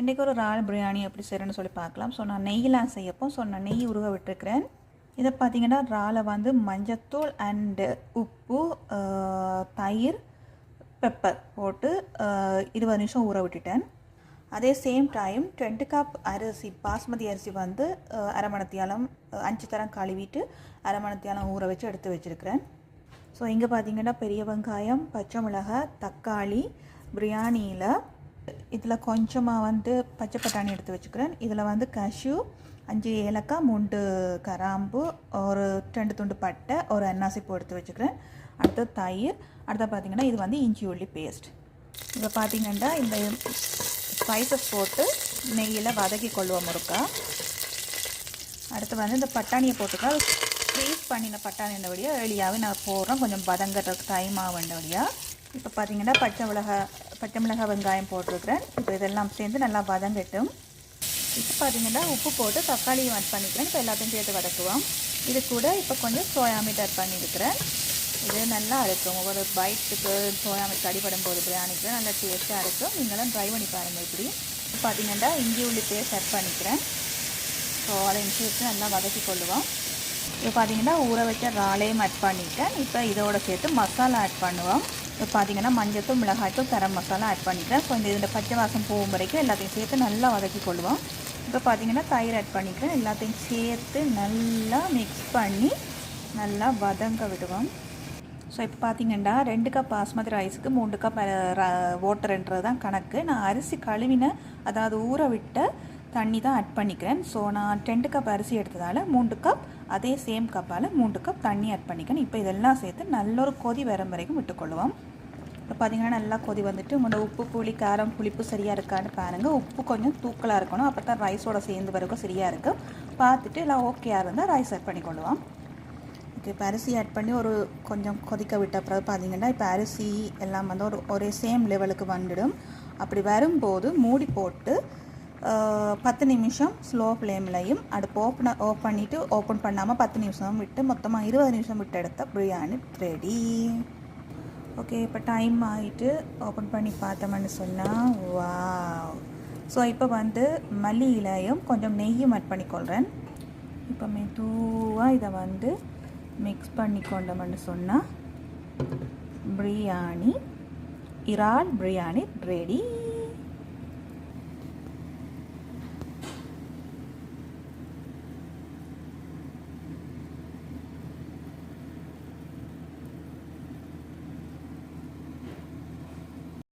இன்றைக்கி ஒரு இறால் பிரியாணி எப்படி செய்கிறேன்னு சொல்லி பார்க்கலாம். ஸோ நான் நெய்யெலாம் செய்யப்போ ஸோ நான் நெய் உருக விட்டுருக்கிறேன். இதை பார்த்தீங்கன்னா இறாலை வந்து மஞ்சத்தூள் அண்டு உப்பு தயிர் பெப்பர் போட்டு இருபது நிமிஷம் ஊற விட்டுட்டேன். அதே சேம் டைம் டுவெண்ட்டி கப் அரிசி பாஸ்மதி அரிசி வந்து அரை மணத்தியாலம் அஞ்சு தரம் கழுவிட்டு அரை மணத்தியாலம் ஊற வச்சு எடுத்து வச்சுருக்கிறேன். ஸோ இங்கே பார்த்தீங்கன்னா பெரிய வெங்காயம் பச்சை மிளகாய் தக்காளி பிரியாணியில் இதில் கொஞ்சமாக வந்து பச்சை பட்டாணி எடுத்து வச்சுக்கிறேன். இதில் வந்து கஷ்யூ அஞ்சு ஏலக்காய் மூண்டு கராம்பு ஒரு ரெண்டு துண்டு பட்டை ஒரு அன்னாசிப்பூ எடுத்து வச்சுக்கிறேன். அடுத்து தயிர். அடுத்து பார்த்தீங்கன்னா இது வந்து இஞ்சி உள்ளி பேஸ்ட் இதை பார்த்திங்கன்னா இந்த ஸ்பைசஸ் போட்டு நெய்யில் வதக்கி கொள்வோம் முறுக்கா அடுத்து வந்து இந்த பட்டாணியை போட்டுக்கா ஃப்ரீஸ் பண்ணின பட்டாணி வழியாக வெளியாகவே நான் போடுறோம் கொஞ்சம் பதங்கிறதுக்கு டைம் ஆகண்டபடியாக இப்போ பார்த்தீங்கன்னா பச்சை மிளகாய் பச்சை மிளகாய் வெங்காயம் போட்டிருக்கிறேன். இப்போ இதெல்லாம் சேர்ந்து நல்லா வதங்கட்டும். இப்போ பார்த்தீங்கன்னா உப்பு போட்டு தக்காளியும் ஆட் பண்ணிக்கிறேன். இப்போ எல்லாத்தையும் சேர்த்து வதக்குவோம். இது கூட இப்போ கொஞ்சம் சோயா மீட் ஆட் பண்ணியிருக்கிறேன். இது நல்லா இருக்கும் ஒவ்வொரு பைட்டுக்கு சோயா மீட் அடிபடும் போது பிரியாணிக்கு நல்லா டேஸ்ட்டாக இருக்கும் நீங்களும் ட்ரை பண்ணி பாருங்கள் இப்படி. இப்போ பார்த்தீங்கன்னா இஞ்சி உள்ளி பேஸ்ட் ஆட் பண்ணிக்கிறேன். ஸோ அலை இஞ்சி வச்சு நல்லா வதக்கி கொள்ளுவோம். இப்போ பார்த்தீங்கன்னா ஊற வச்ச ராலையும் ஆட் பண்ணிட்டேன். இப்போ இதோட சேர்த்து மசாலா ஆட் பண்ணுவோம். இப்போ பார்த்தீங்கன்னா மஞ்சத்தூள் மிளகாய்த்தூள் கரம் மசாலா ஆட் பண்ணிக்கிறேன். ஸோ இந்த இதில் பச்சை வாசம் போகும் வரைக்கும் எல்லாத்தையும் சேர்த்து நல்லா வதக்கி கொள்வோம். இப்போ பார்த்தீங்கன்னா தயிர் ஆட் பண்ணிக்கிறேன். எல்லாத்தையும் சேர்த்து நல்லா மிக்ஸ் பண்ணி நல்லா வதங்க விடுவோம். ஸோ இப்போ பார்த்தீங்கன்னா ரெண்டு கப் பாஸ்மதி ரைஸுக்கு மூணு கப் வாட்டர்ன்றது தான் கணக்கு. நான் அரிசி கழுவின அதாவது ஊற விட்ட தண்ணி தான் ஆட் பண்ணிக்கிறேன். ஸோ நான் ரெண்டு கப் அரிசி எடுத்ததால் மூன்று கப் அதே சேம் கப்பால் மூன்று கப் தண்ணி ஆட் பண்ணிக்கிறேன். இப்போ இதெல்லாம் சேர்த்து நல்ல ஒரு கொதி வரும் வரைக்கும் விட்டுக்கொள்வோம். பார்த்திங்கன்னா நல்லா கொதி வந்துட்டு உங்களோட உப்பு புளி காரம் புளிப்பு சரியாக இருக்கான்னு பாருங்கள் உப்பு கொஞ்சம் தூக்கலாக இருக்கணும். அப்போ தான் ரைஸோட சேர்ந்து வரைக்கும் சரியாக இருக்கும். பார்த்துட்டு எல்லாம் ஓகேயாக இருந்தால் ரைஸ் ஆட் பண்ணிக்கொள்ளுவோம் ஓகே இப்போ அரிசி ஆட் பண்ணி ஒரு கொஞ்சம் கொதிக்க விட்ட பிறகு பார்த்தீங்கன்னா இப்போ அரிசி எல்லாம் வந்து ஒரு ஒரே சேம் லெவலுக்கு வந்துடும். அப்படி வரும்போது மூடி போட்டு பத்து நிமிஷம் ஸ்லோ ஃப்ளேம்லையும் அடுப்பு ஓப்பன் ஓப்பன் பண்ணிவிட்டு ஓப்பன் பண்ணாமல் பத்து நிமிஷம் விட்டு மொத்தமாக இருபது நிமிஷம் விட்டு எடுத்த பிரியாணி ரெடி ஓகே இப்போ டைம் ஆகிட்டு ஓப்பன் பண்ணி பார்த்தோம்னு சொன்னால் வா ஸோ இப்போ வந்து மல்லி இலையும் கொஞ்சம் நெய்யும் ஆட் பண்ணிக்கொள்கிறேன் இப்போ மெதுவாக இதை வந்து மிக்ஸ் பண்ணி கொண்டோம்னு சொன்னால் பிரியாணி இறால் பிரியாணி ரெடி